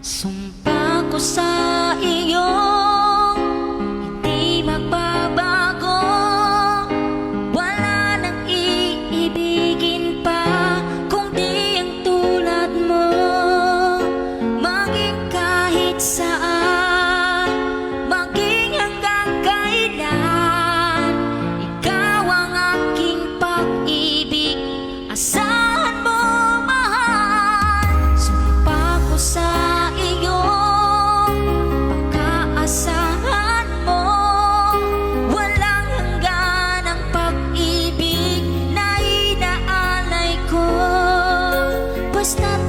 Sumpa ko sa stop